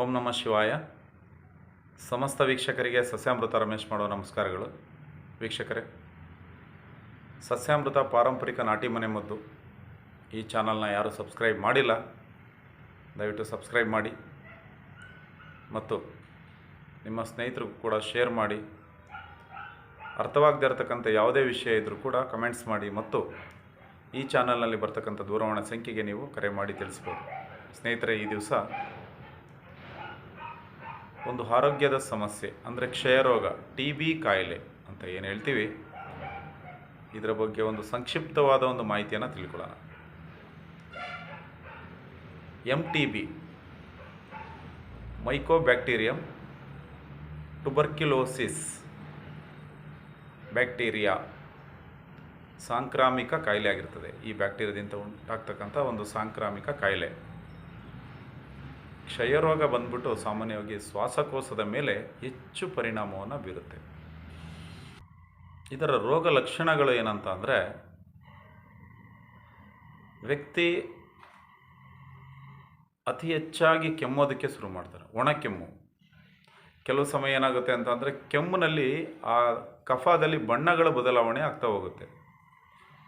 ಓಂ ನಮಃ ಶಿವಾಯ. ಸಮಸ್ತ ವೀಕ್ಷಕರಿಗೆ ಸಸ್ಯಾಮೃತ ರಮೇಶ್ ಮಾಡೋ ನಮಸ್ಕಾರಗಳು. ವೀಕ್ಷಕರೇ, ಸಸ್ಯಾಮೃತ ಪಾರಂಪರಿಕ ನಾಟಿ ಮನೆ ಮದ್ದು. ಈ ಚಾನಲ್ನ ಯಾರು ಸಬ್ಸ್ಕ್ರೈಬ್ ಮಾಡಿಲ್ಲ, ದಯವಿಟ್ಟು ಸಬ್ಸ್ಕ್ರೈಬ್ ಮಾಡಿ ಮತ್ತು ನಿಮ್ಮ ಸ್ನೇಹಿತರಿಗೂ ಕೂಡ ಶೇರ್ ಮಾಡಿ. ಅರ್ಥವಾಗದೇ ಇರತಕ್ಕಂಥ ಯಾವುದೇ ವಿಷಯ ಇದ್ದರೂ ಕೂಡ ಕಮೆಂಟ್ಸ್ ಮಾಡಿ ಮತ್ತು ಈ ಚಾನಲ್ನಲ್ಲಿ ಬರ್ತಕ್ಕಂಥ ದೂರವಾಣಿ ಸಂಖ್ಯೆಗೆ ನೀವು ಕರೆ ಮಾಡಿ ತಿಳಿಸ್ಬೋದು. ಸ್ನೇಹಿತರೆ, ಈ ದಿವಸ ಒಂದು ಆರೋಗ್ಯದ ಸಮಸ್ಯೆ, ಅಂದರೆ ಕ್ಷಯರೋಗ ಟಿ ಬಿ ಕಾಯಿಲೆ ಅಂತ ಏನು ಹೇಳ್ತೀವಿ? ಇದರ ಬಗ್ಗೆ ಒಂದು ಸಂಕ್ಷಿಪ್ತವಾದ ಒಂದು ಮಾಹಿತಿಯನ್ನು ತಿಳ್ಕೊಳ್ಳೋಣ. M T B mycobacterium tuberculosis bacteria ಸಾಂಕ್ರಾಮಿಕ ಕಾಯಿಲೆ ಆಗಿರ್ತದೆ. ಈ ಬ್ಯಾಕ್ಟೀರಿಯಾದಿಂದ ಉಂಟಾಗ್ತಕ್ಕಂಥ ಒಂದು ಸಾಂಕ್ರಾಮಿಕ ಕಾಯಿಲೆ. ಕ್ಷಯರೋಗ ಬಂದ್ಬಿಟ್ಟು ಸಾಮಾನ್ಯವಾಗಿ ಶ್ವಾಸಕೋಶದ ಮೇಲೆ ಹೆಚ್ಚು ಪರಿಣಾಮವನ್ನು ಬೀರುತ್ತೆ. ಇದರ ರೋಗ ಲಕ್ಷಣಗಳು ಏನಂತ ಅಂದರೆ, ವ್ಯಕ್ತಿ ಅತಿ ಹೆಚ್ಚಾಗಿ ಕೆಮ್ಮೋದಕ್ಕೆ ಶುರು ಮಾಡ್ತಾರೆ. ಒಣ ಕೆಮ್ಮು. ಕೆಲವು ಸಮಯ ಏನಾಗುತ್ತೆ ಅಂತಂದರೆ ಕೆಮ್ಮಿನಲ್ಲಿ ಆ ಕಫದಲ್ಲಿ ಬಣ್ಣಗಳ ಬದಲಾವಣೆ ಆಗ್ತಾ ಹೋಗುತ್ತೆ.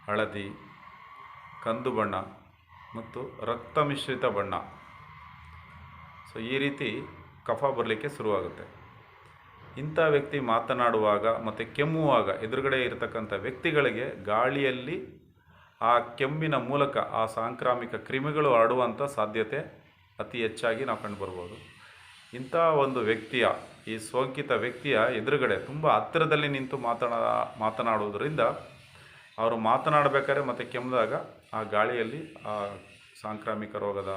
ಹಳದಿ, ಕಂದು ಬಣ್ಣ ಮತ್ತು ರಕ್ತ ಮಿಶ್ರಿತ ಬಣ್ಣ. ಸೊ ಈ ರೀತಿ ಕಫ ಬರಲಿಕ್ಕೆ ಶುರುವಾಗುತ್ತೆ. ಇಂಥ ವ್ಯಕ್ತಿ ಮಾತನಾಡುವಾಗ ಮತ್ತು ಕೆಮ್ಮುವಾಗ ಎದುರುಗಡೆ ಇರತಕ್ಕಂಥ ವ್ಯಕ್ತಿಗಳಿಗೆ ಗಾಳಿಯಲ್ಲಿ ಆ ಕೆಮ್ಮಿನ ಮೂಲಕ ಆ ಸಾಂಕ್ರಾಮಿಕ ಕ್ರಿಮಿಗಳು ಹರಡುವಂಥ ಸಾಧ್ಯತೆ ಅತಿ ಹೆಚ್ಚಾಗಿ ನಾವು ಕಂಡುಬರ್ಬೋದು. ಇಂಥ ಒಂದು ವ್ಯಕ್ತಿಯ, ಈ ಸೋಂಕಿತ ವ್ಯಕ್ತಿಯ ಎದುರುಗಡೆ ತುಂಬ ಹತ್ತಿರದಲ್ಲಿ ನಿಂತು ಮಾತನಾ ಮಾತನಾಡುವುದರಿಂದ ಅವರು ಮಾತನಾಡಬೇಕಾದ್ರೆ ಮತ್ತು ಕೆಮ್ಮಿದಾಗ ಆ ಗಾಳಿಯಲ್ಲಿ ಆ ಸಾಂಕ್ರಾಮಿಕ ರೋಗದ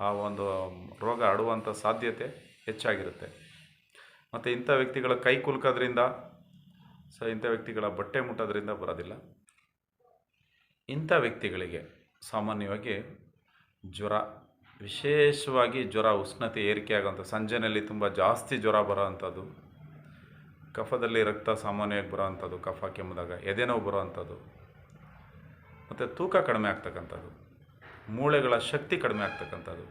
ಆ ಒಂದು ರೋಗ ಹರಡುವಂಥ ಸಾಧ್ಯತೆ ಹೆಚ್ಚಾಗಿರುತ್ತೆ. ಮತ್ತು ಇಂಥ ವ್ಯಕ್ತಿಗಳ ಕೈ ಕುಲ್ಕೋದ್ರಿಂದ, ಸೊ, ಇಂಥ ವ್ಯಕ್ತಿಗಳ ಬಟ್ಟೆ ಮುಟ್ಟೋದ್ರಿಂದ ಬರೋದಿಲ್ಲ. ಇಂಥ ವ್ಯಕ್ತಿಗಳಿಗೆ ಸಾಮಾನ್ಯವಾಗಿ ಜ್ವರ, ವಿಶೇಷವಾಗಿ ಜ್ವರ, ಉಷ್ಣತೆ ಏರಿಕೆ ಆಗೋಂಥ ಸಂಜೆನಲ್ಲಿ ತುಂಬ ಜಾಸ್ತಿ ಜ್ವರ ಬರೋ ಅಂಥದ್ದು ಕಫದಲ್ಲಿ ರಕ್ತ ಸಾಮಾನ್ಯವಾಗಿ ಬರೋ ಅಂಥದ್ದು ಕಫ ಕೆಮ್ಮಿದಾಗ ಎದೆನೋವು ಬರೋ ಅಂಥದ್ದು ಮತ್ತು ತೂಕ ಕಡಿಮೆ ಆಗ್ತಕ್ಕಂಥದ್ದು. ಮೂಳೆಗಳ ಶಕ್ತಿ ಕಡಿಮೆ ಆಗ್ತಕ್ಕಂಥದ್ದು.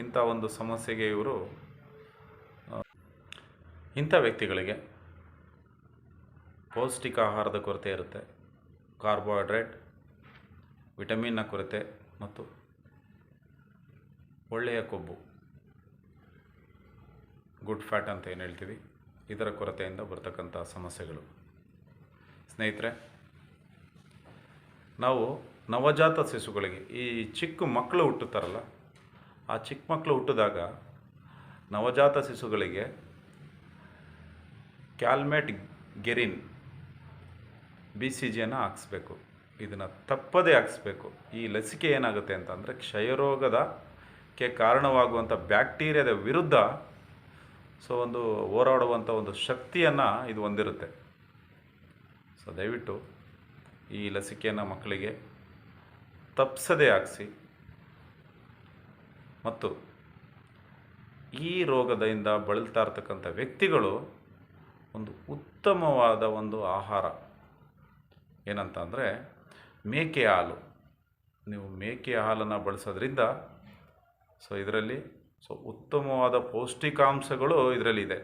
ಇಂಥ ಒಂದು ಸಮಸ್ಯೆಗೆ ಇವರು ಇಂಥ ವ್ಯಕ್ತಿಗಳಿಗೆ ಪೌಷ್ಟಿಕ ಆಹಾರದ ಕೊರತೆ ಇರುತ್ತೆ. ಕಾರ್ಬೋಹೈಡ್ರೇಟ್ ವಿಟಮಿನ್ನ ಕೊರತೆ ಮತ್ತು ಒಳ್ಳೆಯ ಕೊಬ್ಬು. ಗುಡ್ ಫ್ಯಾಟ್ ಅಂತ ಏನು ಹೇಳ್ತೀವಿ? ಇದರ ಕೊರತೆಯಿಂದ ಬರ್ತಕ್ಕಂಥ ಸಮಸ್ಯೆಗಳು. ಸ್ನೇಹಿತರೆ ನಾವು ನವಜಾತ ಶಿಶುಗಳಿಗೆ, ಈ ಚಿಕ್ಕ ಮಕ್ಕಳು ಹುಟ್ಟುತ್ತಾರಲ್ಲ, ಆ ಚಿಕ್ಕ ಮಕ್ಕಳು ಹುಟ್ಟಿದಾಗ ನವಜಾತ ಶಿಶುಗಳಿಗೆ ಕ್ಯಾಲ್ಮೇಟ್ ಗೆರಿನ್ ಬಿ ಸಿ ಜಿಯನ್ನು ಹಾಕ್ಸ್ಬೇಕು. ಇದನ್ನು ತಪ್ಪದೇ ಹಾಕ್ಸ್ಬೇಕು. ಈ ಲಸಿಕೆ ಏನಾಗುತ್ತೆ ಅಂತಂದರೆ ಕ್ಷಯರೋಗದಕ್ಕೆ ಕಾರಣವಾಗುವಂಥ ಬ್ಯಾಕ್ಟೀರಿಯಾದ ವಿರುದ್ಧ ಸೊ ಒಂದು ಹೋರಾಡುವಂಥ ಒಂದು ಶಕ್ತಿಯನ್ನು ಇದು ಹೊಂದಿರುತ್ತೆ. ಸೊ ದಯವಿಟ್ಟು ಈ ಲಸಿಕೆಯನ್ನು ಮಕ್ಕಳಿಗೆ ತಪ್ಪಿಸದೇ ಹಾಕಿಸಿ ಮತ್ತು ಈ ರೋಗದಿಂದ ಬಳಲ್ತಾ ಇರ್ತಕ್ಕಂಥ ವ್ಯಕ್ತಿಗಳು ಒಂದು ಉತ್ತಮವಾದ ಒಂದು ಆಹಾರ. ಏನಂತ ಅಂದರೆ ಮೇಕೆ ಹಾಲು. ನೀವು ಮೇಕೆ ಹಾಲನ್ನು ಬಳಸೋದ್ರಿಂದ ಸೊ ಇದರಲ್ಲಿ ಸೊ ಉತ್ತಮವಾದ ಪೌಷ್ಟಿಕಾಂಶಗಳು ಇದರಲ್ಲಿದೆ.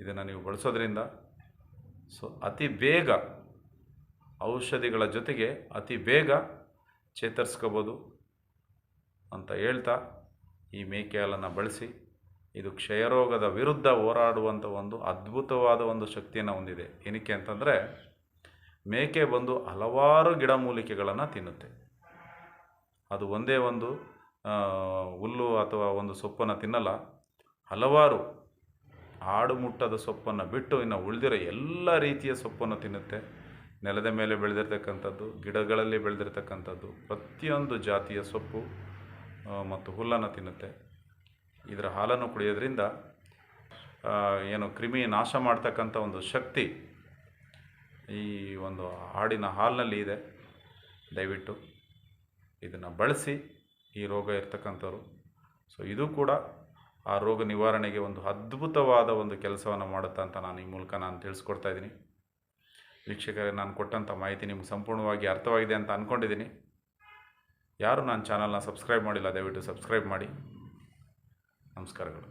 ಇದನ್ನು ನೀವು ಬಳಸೋದ್ರಿಂದ ಸೊ ಅತಿ ಬೇಗ ಔಷಧಿಗಳ ಜೊತೆಗೆ ಅತಿ ಬೇಗ ಚೇತರಿಸ್ಕೋಬೋದು ಅಂತ ಹೇಳ್ತಾ ಈ ಮೇಕೆ ಹಾಲನ್ನು ಬಳಸಿ ಇದು ಕ್ಷಯರೋಗದ ವಿರುದ್ಧ ಹೋರಾಡುವಂಥ ಒಂದು ಅದ್ಭುತವಾದ ಒಂದು ಶಕ್ತಿಯನ್ನು ಹೊಂದಿದೆ. ಏನಕ್ಕೆ ಅಂತಂದರೆ ಮೇಕೆ ಬಂದು ಹಲವಾರು ಗಿಡಮೂಲಿಕೆಗಳನ್ನು ತಿನ್ನುತ್ತೆ. ಅದು ಒಂದೇ ಒಂದು ಹುಲ್ಲು ಅಥವಾ ಒಂದು ಸೊಪ್ಪನ್ನು ತಿನ್ನಲ್ಲ, ಹಲವಾರು ಆಡು ಮುಟ್ಟದ ಸೊಪ್ಪನ್ನು ಬಿಟ್ಟು ಇನ್ನು ಉಳಿದಿರೋ ಎಲ್ಲ ರೀತಿಯ ಸೊಪ್ಪನ್ನು ತಿನ್ನುತ್ತೆ. ನೆಲದ ಮೇಲೆ ಬೆಳೆದಿರ್ತಕ್ಕಂಥದ್ದು, ಗಿಡಗಳಲ್ಲಿ ಬೆಳೆದಿರ್ತಕ್ಕಂಥದ್ದು, ಪ್ರತಿಯೊಂದು ಜಾತಿಯ ಸೊಪ್ಪು ಮತ್ತು ಹುಲ್ಲನ್ನು ತಿನ್ನುತ್ತೆ. ಇದರ ಹಾಲನ್ನು ಕುಡಿಯೋದ್ರಿಂದ ಏನು ಕ್ರಿಮಿ ನಾಶ ಮಾಡ್ತಕ್ಕಂಥ ಒಂದು ಶಕ್ತಿ ಈ ಒಂದು ಹಾಡಿನ ಹಾಲಿನಲ್ಲಿ ಇದೆ. ದಯವಿಟ್ಟು ಇದನ್ನು ಬಳಸಿ, ಈ ರೋಗ ಇರ್ತಕ್ಕಂಥವ್ರು. ಸೊ ಇದು ಕೂಡ ಆ ರೋಗ ನಿವಾರಣೆಗೆ ಒಂದು ಅದ್ಭುತವಾದ ಒಂದು ಕೆಲಸವನ್ನು ಮಾಡುತ್ತಾ ಅಂತ ನಾನು ಈ ಮೂಲಕ ನಾನು ತಿಳಿಸ್ಕೊಡ್ತಾ ಇದ್ದೀನಿ. ವೀಕ್ಷಕರೇ, ನಾನು ಕೊಟ್ಟಂಥ ಮಾಹಿತಿ ನಿಮ್ಗೆ ಸಂಪೂರ್ಣವಾಗಿ ಅರ್ಥವಾಗಿದೆ ಅಂತ ಅಂದ್ಕೊಂಡಿದ್ದೀನಿ ಯಾರು ನನ್ನ ಚಾನಲ್ನ ಸಬ್ಸ್ಕ್ರೈಬ್ ಮಾಡಿಲ್ಲ, ದಯವಿಟ್ಟು ಸಬ್ಸ್ಕ್ರೈಬ್ ಮಾಡಿ. ನಮಸ್ಕಾರಗಳು.